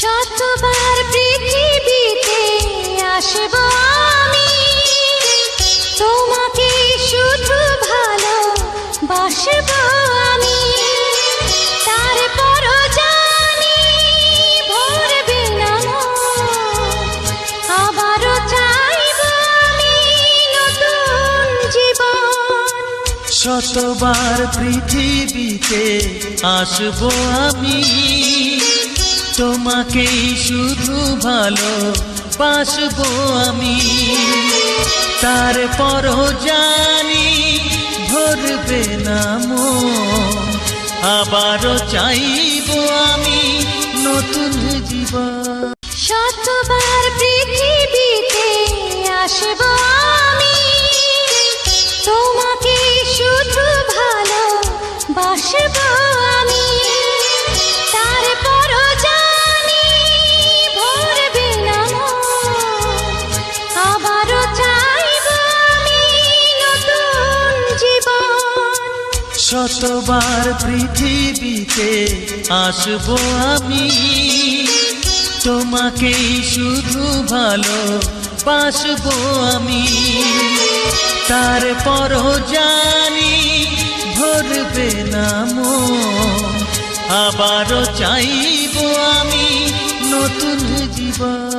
শতবার পৃথিবীতে আসব আমি। তোমাকে শুধু ভালো বাসব আমি। তারপর জানি ভরবে না আবারও চাইব আমি নতুন জীবন। শতবার পৃথিবীতে আসব আমি। তোমাকেই শুধু ভালো বাসবো আমি। তারপরও জানি ভরবে না মন। আবারও চাইব আমি নতুন জীবন। শতবার পৃথিবীতে আসব আমি। তোমাকে শুধু ভালো বাসব শতবার পৃথিবীতে আসব আমি। তোমাকেই শুধু ভালো বাসবো আমি। তারপরও জানি ভরবে না মন। আবারও চাইব আমি নতুন জীবন।